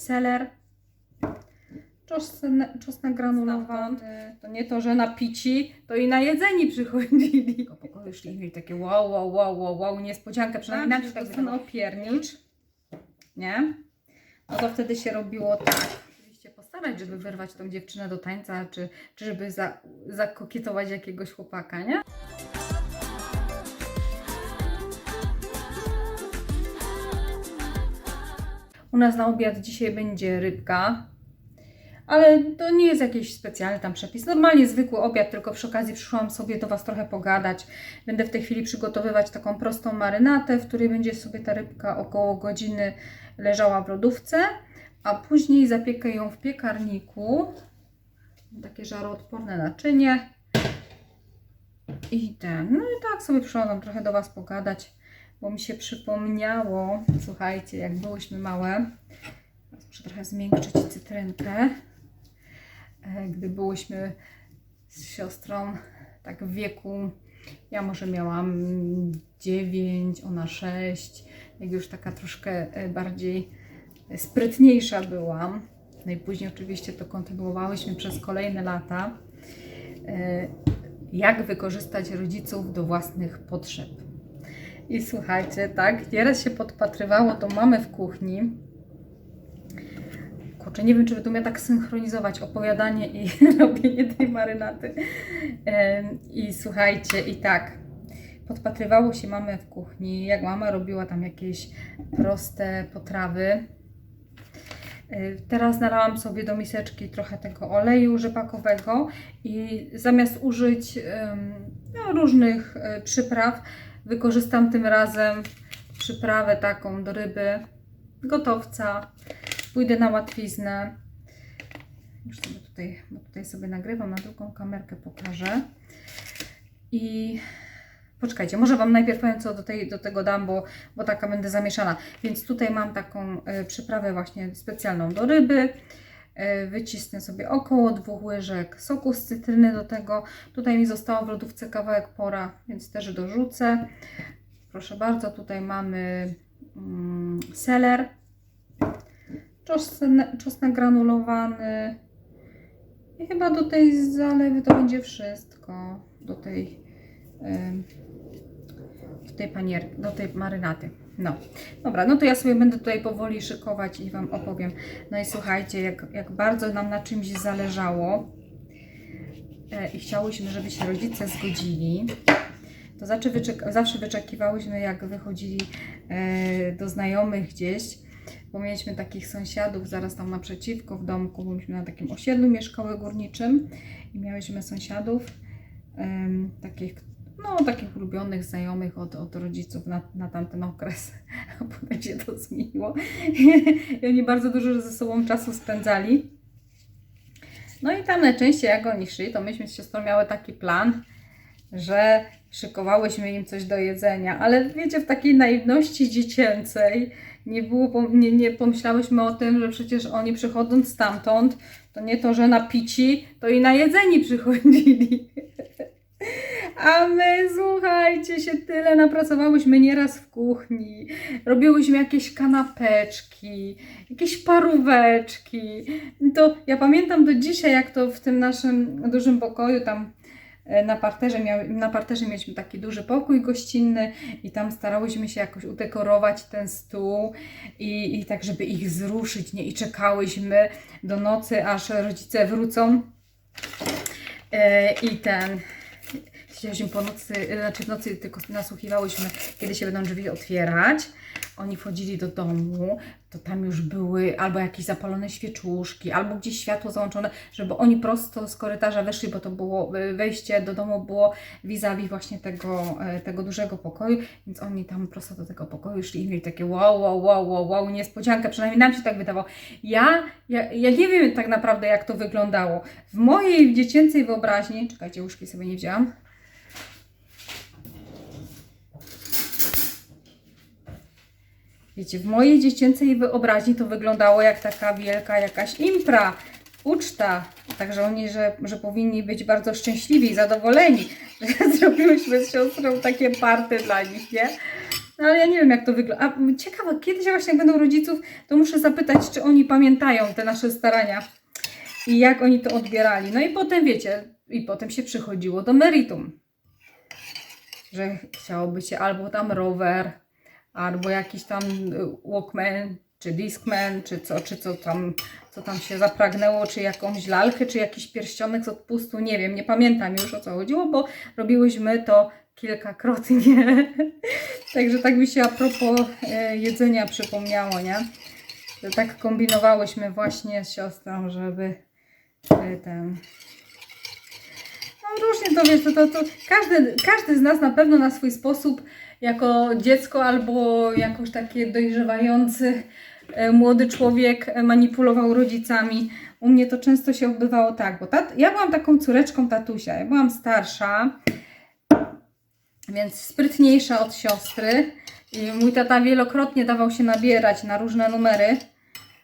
seler, czosnek, czosnek granulowany. To nie to, że na pici, to i na jedzeni przychodzili. Do pokoju szli i mieli takie wow, wow, wow, wow, wow, niespodziankę. Przynajmniej nam się tak opiernicz. Nie? No to wtedy się robiło tak. Oczywiście postarać, żeby wyrwać tą dziewczynę do tańca, czy, czy żeby za, zakokietować jakiegoś chłopaka, nie? U nas na obiad dzisiaj będzie rybka, ale to nie jest jakiś specjalny tam przepis. Normalnie zwykły obiad, tylko przy okazji przyszłam sobie do Was trochę pogadać. Będę w tej chwili przygotowywać taką prostą marynatę, w której będzie sobie ta rybka około godziny leżała w lodówce, a później zapiekę ją w piekarniku. Takie żaroodporne naczynie. I ten, no i tak sobie przyszłam trochę do Was pogadać, bo mi się przypomniało, słuchajcie, jak byłyśmy małe, muszę trochę zmiękczyć cytrynkę, E, gdy byłyśmy z siostrą tak w wieku, ja może miałam 9, ona 6, jak już taka troszkę e, bardziej sprytniejsza byłam. No i później oczywiście to kontynuowałyśmy przez kolejne lata. E, Jak wykorzystać rodziców do własnych potrzeb. I słuchajcie, tak, nieraz się podpatrywało to mamy w kuchni. Kurczę, nie wiem, czy bym miała tak synchronizować opowiadanie i robienie tej marynaty. I słuchajcie, i tak, podpatrywało się mamy w kuchni, jak mama robiła tam jakieś proste potrawy. Teraz nalałam sobie do miseczki trochę tego oleju rzepakowego i zamiast użyć no, różnych e, przypraw, wykorzystam tym razem przyprawę taką do ryby, gotowca. Pójdę na łatwiznę. Już sobie tutaj, bo tutaj sobie nagrywam, na drugą kamerkę pokażę. I poczekajcie, może Wam najpierw powiem, co do, tej, do tego dam, bo, bo taka będę zamieszana. Więc tutaj mam taką e, przyprawę właśnie specjalną do ryby. E, Wycisnę sobie około dwóch łyżek soku z cytryny do tego. Tutaj mi zostało w lodówce kawałek pora, więc też dorzucę. Proszę bardzo, tutaj mamy mm, seler, czosnek, czosnek granulowany i chyba do tej zalewy to będzie wszystko. Do tej, em, do tej panierki, do tej marynaty. No, dobra, no to ja sobie będę tutaj powoli szykować i Wam opowiem. No i słuchajcie, jak, jak bardzo nam na czymś zależało e, i chciałyśmy, żeby się rodzice zgodzili, to zawsze, wyczek- zawsze wyczekiwałyśmy, jak wychodzili e, do znajomych gdzieś, bo mieliśmy takich sąsiadów zaraz tam naprzeciwko w domku, bo myśmy na takim osiedlu mieszkały górniczym i miałyśmy sąsiadów em, takich, no takich ulubionych znajomych od, od rodziców na, na tamten okres, a potem się to zmieniło i oni bardzo dużo ze sobą czasu spędzali. No i tam najczęściej jak oni szli, to myśmy z siostrą miały taki plan, że szykowałyśmy im coś do jedzenia, ale wiecie, w takiej naiwności dziecięcej nie, było, nie, nie pomyślałyśmy o tym, że przecież oni przychodząc stamtąd, to nie to, że na pici, to i na jedzeni przychodzili. A my, słuchajcie, się tyle napracowałyśmy nieraz w kuchni. Robiłyśmy jakieś kanapeczki, jakieś paróweczki. To ja pamiętam do dzisiaj, jak to w tym naszym dużym pokoju tam e, na parterze, miały, na parterze mieliśmy taki duży pokój gościnny i tam starałyśmy się jakoś udekorować ten stół i, i tak, żeby ich wzruszyć, nie? I czekałyśmy do nocy, aż rodzice wrócą. E, I ten. Siedzieliśmy po nocy, znaczy w nocy tylko nasłuchiwałyśmy, kiedy się będą drzwi otwierać. Oni wchodzili do domu, to tam już były albo jakieś zapalone świeczuszki, albo gdzieś światło załączone, żeby oni prosto z korytarza weszli, bo to było y, wejście do domu było vis-a-vis właśnie tego, e, tego dużego pokoju, więc oni tam prosto do tego pokoju szli i mieli takie wow, wow, wow, wow, wow, niespodziankę, przynajmniej nam się tak wydawało. Ja, ja, ja nie wiem tak naprawdę jak to wyglądało. W mojej dziecięcej wyobraźni, czekajcie, łyżki sobie nie wzięłam, Wiecie, w mojej dziecięcej wyobraźni to wyglądało jak taka wielka jakaś impra, uczta. Także oni, że, że powinni być bardzo szczęśliwi i zadowoleni, że zrobiłyśmy z siostrą takie party dla nich, nie? No ale ja nie wiem, jak to wygląda. A ciekawe, kiedyś właśnie jak będą rodziców, to muszę zapytać, czy oni pamiętają te nasze starania i jak oni to odbierali. No i potem wiecie, i potem się przychodziło do meritum, że chciałoby się albo tam rower, albo jakiś tam y, walkman, czy discman, czy co, czy co tam, co tam się zapragnęło, czy jakąś lalkę, czy jakiś pierścionek z odpustu, nie wiem, nie pamiętam już o co chodziło, bo robiłyśmy to kilkakrotnie. Także tak mi się a propos e, jedzenia przypomniało, nie? Że tak kombinowałyśmy właśnie z siostrą, żeby e, ten... Różnie to wiesz, to, to, to każdy, każdy z nas na pewno na swój sposób jako dziecko albo jakoś takie dojrzewający e, młody człowiek manipulował rodzicami. U mnie to często się odbywało tak, bo tat, ja byłam taką córeczką tatusia, ja byłam starsza, więc sprytniejsza od siostry i mój tata wielokrotnie dawał się nabierać na różne numery,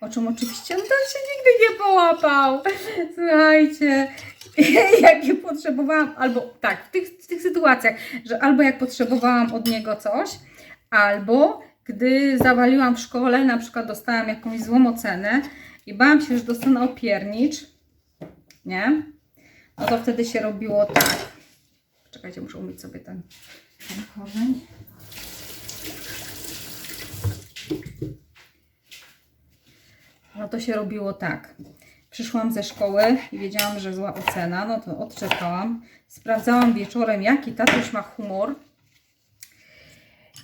o czym oczywiście on tam się nigdy nie połapał. Słuchajcie, jak nie potrzebowałam, albo tak, w tych, w tych sytuacjach, że albo jak potrzebowałam od niego coś, albo gdy zawaliłam w szkole, na przykład dostałam jakąś złą ocenę i bałam się, że dostanę opiernicz, nie? No to wtedy się robiło tak. Czekajcie, muszę umyć sobie ten, ten korzeń. No to się robiło tak. Przyszłam ze szkoły i wiedziałam, że zła ocena, no to odczekałam. Sprawdzałam wieczorem, jaki tatuś ma humor.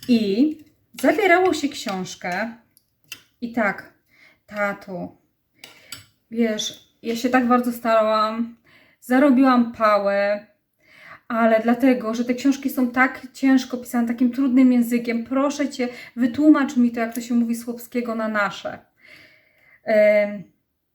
I zabierało się książkę. I tak, tato, wiesz, ja się tak bardzo starałam, zarobiłam pałę, ale dlatego, że te książki są tak ciężko pisane, takim trudnym językiem, proszę Cię, wytłumacz mi to, jak to się mówi z na nasze. Em,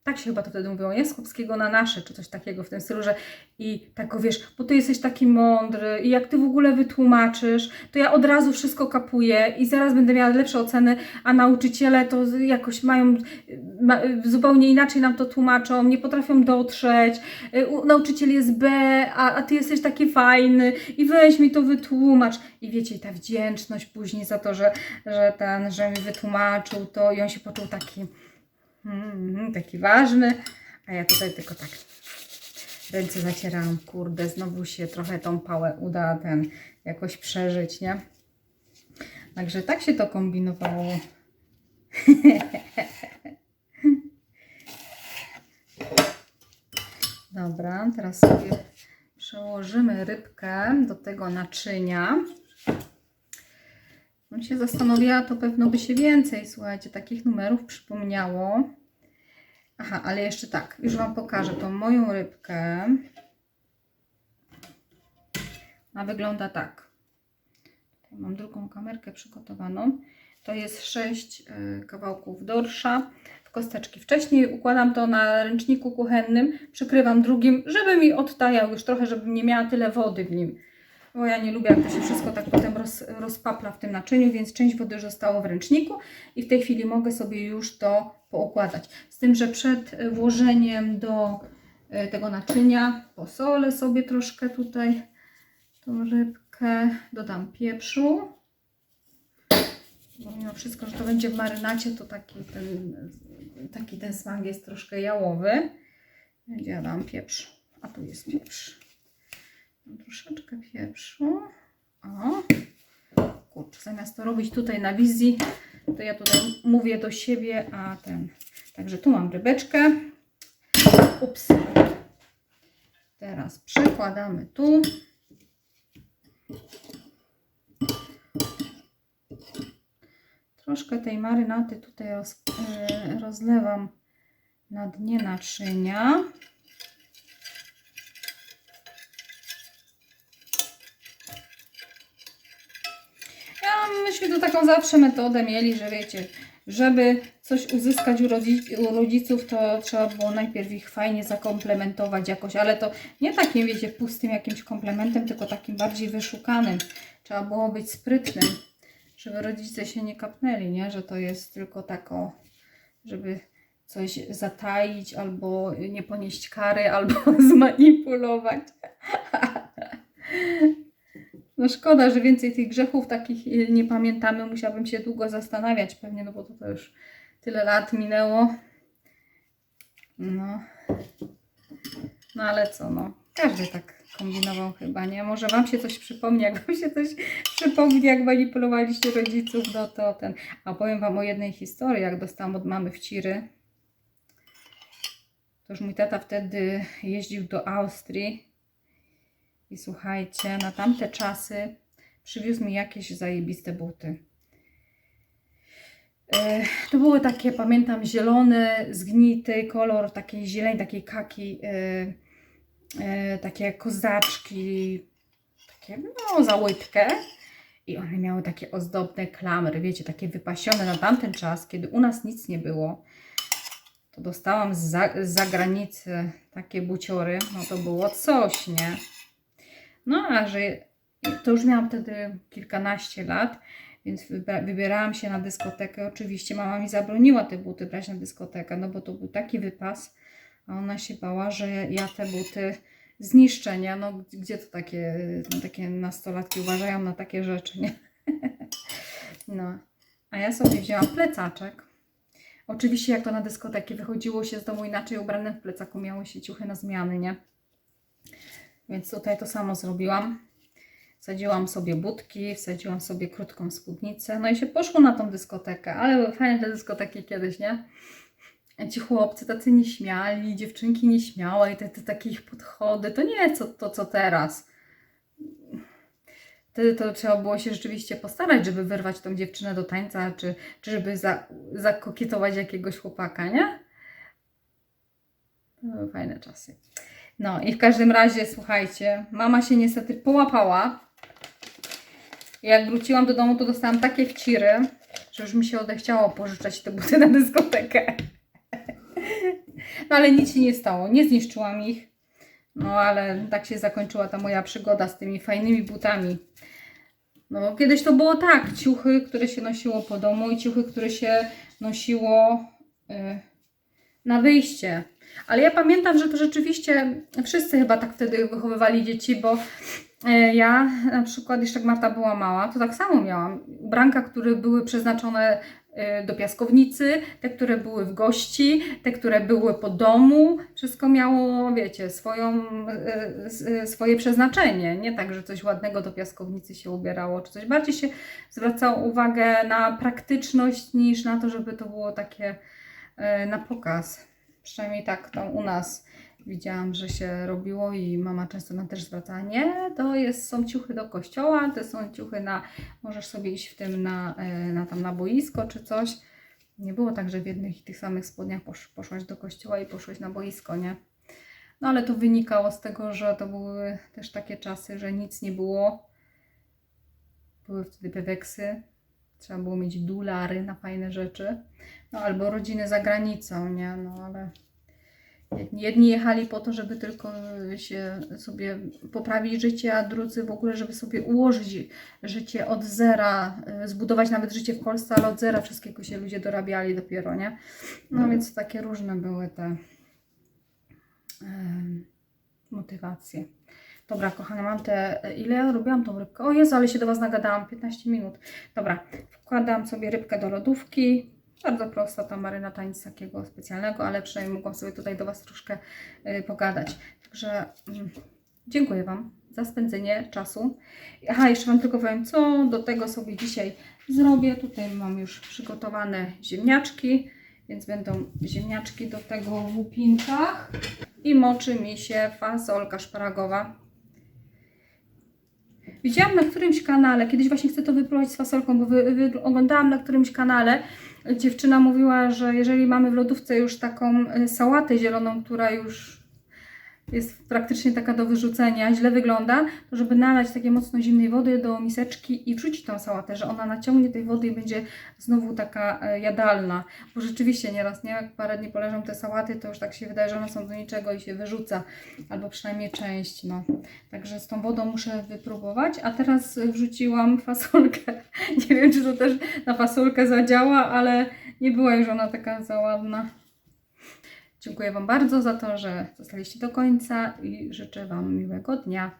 tak się chyba to wtedy mówiło, nie? Z chłopskiego na nasze, czy coś takiego w tym stylu, że i tak wiesz, bo ty jesteś taki mądry i jak ty w ogóle wytłumaczysz, to ja od razu wszystko kapuję i zaraz będę miała lepsze oceny, a nauczyciele to jakoś mają, ma, zupełnie inaczej nam to tłumaczą, nie potrafią dotrzeć, y, u- nauczyciel jest B, a, a ty jesteś taki fajny i weź mi to wytłumacz. I wiecie, ta wdzięczność później za to, że, że ten, że mi wytłumaczył to i on się poczuł taki Mhm, taki ważny, a ja tutaj tylko tak ręce zacierałam, kurde, znowu się trochę tą pałę uda ten jakoś przeżyć, nie? Także tak się to kombinowało. Dobra, teraz sobie przełożymy rybkę do tego naczynia. On się zastanowiła, to pewno by się więcej, słuchajcie, takich numerów przypomniało. Aha, ale jeszcze tak, już Wam pokażę tą moją rybkę. Ona wygląda tak. Tutaj mam drugą kamerkę przygotowaną. To jest 6 kawałków dorsza w kosteczki. Wcześniej układam to na ręczniku kuchennym, przykrywam drugim, żeby mi odtajał już trochę, żebym nie miała tyle wody w nim. Bo ja nie lubię, jak to się wszystko tak potem roz, rozpapla w tym naczyniu, więc część wody zostało w ręczniku i w tej chwili mogę sobie już to poukładać. Z tym, że przed e, włożeniem do e, tego naczynia posolę sobie troszkę tutaj tą rybkę, dodam pieprzu. Bo mimo wszystko, że to będzie w marynacie, to taki ten, taki ten smak jest troszkę jałowy. Więc ja dam pieprz, a tu jest pieprz. Troszeczkę pieprzu. O. Kurczę, zamiast to robić tutaj na wizji, to ja tutaj mówię do siebie, a ten. Także tu mam rybeczkę. Ups. Teraz przekładamy tu. Troszkę tej marynaty tutaj roz, e, rozlewam na dnie naczynia. Ja myśmy to taką zawsze metodę mieli, że wiecie, żeby coś uzyskać u, rodzi- u rodziców, to trzeba było najpierw ich fajnie zakomplementować jakoś, ale to nie takim, wiecie, pustym jakimś komplementem, tylko takim bardziej wyszukanym. Trzeba było być sprytnym, żeby rodzice się nie kapnęli, nie? Że to jest tylko tako, żeby coś zataić, albo nie ponieść kary, albo zmanipulować. No szkoda, że więcej tych grzechów takich y, nie pamiętamy. Musiałabym się długo zastanawiać pewnie, no bo to, to już tyle lat minęło. No. No ale co, no. Każdy tak kombinował chyba, nie? Może Wam się coś przypomni, jak Wam się coś przypomni, jak manipulowaliście rodziców, no to ten. A powiem Wam o jednej historii, jak dostałam od mamy wciry. To już mój tata wtedy jeździł do Austrii i słuchajcie, na tamte czasy przywiózł mi jakieś zajebiste buty. E, To były takie, pamiętam, zielone, zgnity kolor, takiej zieleni, takiej kaki, e, e, takie kozaczki, takie no za łydkę. I one miały takie ozdobne klamry, wiecie, takie wypasione na tamten czas, kiedy u nas nic nie było. To dostałam z zagranicy takie buciory, no to było coś, nie? No, a że to już miałam wtedy kilkanaście lat, więc wybierałam się na dyskotekę. Oczywiście mama mi zabroniła te buty brać na dyskotekę, no bo to był taki wypas, a ona się bała, że ja te buty zniszczenia, no gdzie to takie, no, takie nastolatki uważają na takie rzeczy, nie? No, a ja sobie wzięłam plecaczek. Oczywiście jak to na dyskoteki wychodziło się z domu inaczej ubrane w plecaku, miały się ciuchy na zmiany, nie? Więc tutaj to samo zrobiłam. Wsadziłam sobie budki, wsadziłam sobie krótką spódnicę, no i się poszło na tą dyskotekę, ale były fajne te dyskoteki kiedyś, nie? Ci chłopcy tacy nieśmiali, dziewczynki nieśmiałe i te, te takie ich podchody, to nie co, to co teraz. Wtedy to trzeba było się rzeczywiście postarać, żeby wyrwać tą dziewczynę do tańca, czy, czy żeby za, zakokietować jakiegoś chłopaka, nie? To były fajne czasy. No i w każdym razie, słuchajcie, mama się niestety połapała. Jak wróciłam do domu, to dostałam takie wciry, że już mi się odechciało pożyczać te buty na dyskotekę. No ale nic się nie stało, nie zniszczyłam ich. No ale tak się zakończyła ta moja przygoda z tymi fajnymi butami. No kiedyś to było tak, ciuchy, które się nosiło po domu i ciuchy, które się nosiło y, na wyjście. Ale ja pamiętam, że to rzeczywiście wszyscy chyba tak wtedy wychowywali dzieci, bo e, ja na przykład jeszcze jak Marta była mała, to tak samo miałam. Ubranka, które były przeznaczone e, do piaskownicy, te, które były w gości, te, które były po domu. Wszystko miało, wiecie, swoją, e, swoje przeznaczenie. Nie tak, że coś ładnego do piaskownicy się ubierało, czy coś. Bardziej się zwracało uwagę na praktyczność niż na to, żeby to było takie na pokaz. Przynajmniej tak tam u nas widziałam, że się robiło i mama często nam też zwracała, nie, to jest, są ciuchy do kościoła, to są ciuchy na, możesz sobie iść w tym na, e, na, tam na boisko czy coś. Nie było tak, że w jednych i tych samych spodniach posz, poszłaś do kościoła i poszłaś na boisko, nie? No ale to wynikało z tego, że to były też takie czasy, że nic nie było. Były wtedy peweksy, trzeba było mieć dolary na fajne rzeczy. No albo rodziny za granicą, nie? No ale jedni- jechali po to, żeby tylko się sobie poprawić życie, a drudzy w ogóle, żeby sobie ułożyć życie od zera, y, zbudować nawet życie w Polsce, ale od zera wszystkiego się ludzie dorabiali dopiero, nie? No więc takie różne były te motywacje. Dobra, kochana, mam te. Ile robiłam tą rybkę? O Jezu, ale się do Was nagadałam. 15 minut. Dobra, wkładam sobie rybkę do lodówki. Bardzo prosta ta marynata, nic takiego specjalnego, ale przynajmniej mogłam sobie tutaj do Was troszkę y, pogadać. Także mm, dziękuję Wam za spędzenie czasu. Aha, jeszcze Wam tylko powiem, co do tego sobie dzisiaj zrobię. Tutaj mam już przygotowane ziemniaczki, więc będą ziemniaczki do tego w łupinkach i moczy mi się fasolka szparagowa. Widziałam na którymś kanale, kiedyś właśnie chcę to wypróbować z fasolką, bo wy, wy, oglądałam na którymś kanale, dziewczyna mówiła, że jeżeli mamy w lodówce już taką y, sałatę zieloną, która już jest praktycznie taka do wyrzucenia, źle wygląda, to żeby nalać takie mocno zimnej wody do miseczki i wrzucić tą sałatę, że ona naciągnie tej wody i będzie znowu taka e, jadalna. Bo rzeczywiście nieraz, nie? Jak parę dni poleżą te sałaty, to już tak się wydaje, że one są do niczego i się wyrzuca. Albo przynajmniej część, no. Także z tą wodą muszę wypróbować. A teraz wrzuciłam fasolkę. Nie wiem, czy to też na fasolkę zadziała, ale nie była już ona taka za ładna. Dziękuję Wam bardzo za to, że zostaliście do końca i życzę Wam miłego dnia.